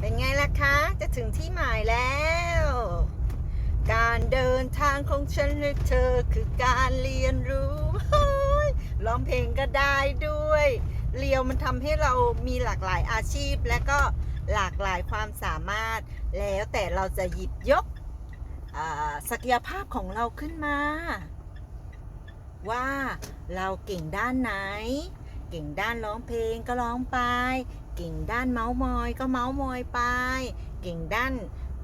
เป็นไงล่ะคะ จะถึงที่หมายแล้ว การเดินทางของฉันและเธอคือการเรียนรู้ร้องเพลงก็ได้ด้วยเรียวมันทำให้เรามีหลากหลายอาชีพและก็หลากหลายความสามารถ แล้วแต่เราจะหยิบยกศักยภาพของเราขึ้นมา ว่าเราเก่งด้านไหน เก่งด้านร้องเพลงก็ร้องไป เก่งด้านเมาส์มอยก็เมาส์มอยไป เก่งด้าน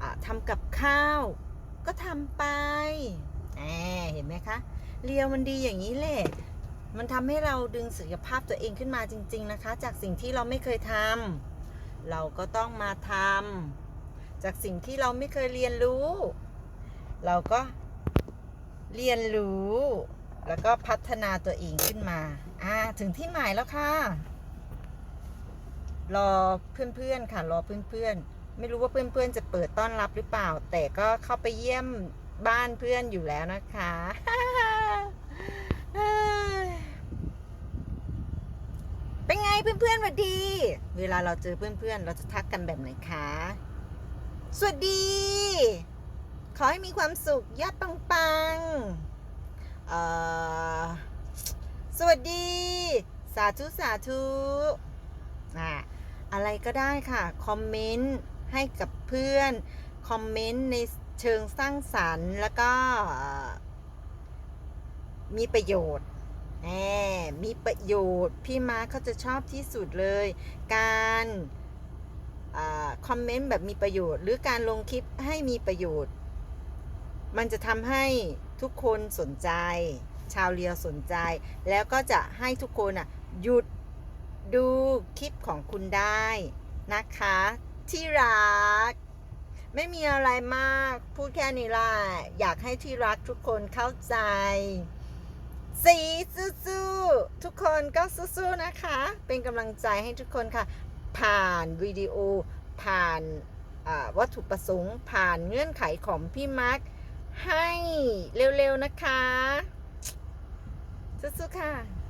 อ่าทำกับข้าว ก็ทำไปเห็นไหมคะ เรียวมันดีอย่างนี้แหละ มันทำให้เราดึงศักยภาพตัวเองขึ้นมาจริง ๆนะคะ จากสิ่งที่เราไม่เคยทำเราก็ต้องมาทำจากสิ่งที่เราไม่เคยเรียนรู้ เราก็เรียนรู้ แล้วก็พัฒนาตัวเองขึ้นมา อ่า ถึงที่หมายแล้วค่ะ รอเพื่อนๆค่ะ รอเพื่อนๆ ไม่รู้ว่าเพื่อนๆ จะเปิดต้อนรับหรือเปล่า แต่ก็เข้าไปเยี่ยมบ้านเพื่อนอยู่แล้วนะคะ เป็นไงเพื่อนๆสวัสดี เวลาเราเจอเพื่อนๆ เราจะทักกันแบบไหนคะ สวัสดี ขอให้มีความสุขยอดปังๆ เอ่อสวัสดี สาธุสาธุอะอะไรก็ได้ค่ะ คอมเมนต์ให้กับเพื่อน คอมเมนต์ในเชิงสร้างสรรค์ แล้วก็มีประโยชน์แหมมีประโยชน์ พี่มาเขาจะชอบที่สุดเลย การคอมเมนต์แบบมีประโยชน์ หรือการลงคลิปให้มีประโยชน์ มันจะทำให้ทุกคนสนใจ ชาวเรียวสนใจ แล้วก็จะให้ทุกคนอะหยุดดูคลิปของคุณได้นะคะ ที่รัก ไม่มีอะไรมาก พูดแค่นี้ล่ะ อยากให้ที่รักทุกคนเข้าใจ สีสู้ๆทุกคนก็สู้ๆนะคะ เป็นกำลังใจให้ทุกคนค่ะ ผ่านวิดีโอ ผ่านวัตถุประสงค์ ผ่านเงื่อนไขของพี่มาร์คให้เร็วๆนะคะ สู้ๆค่ะ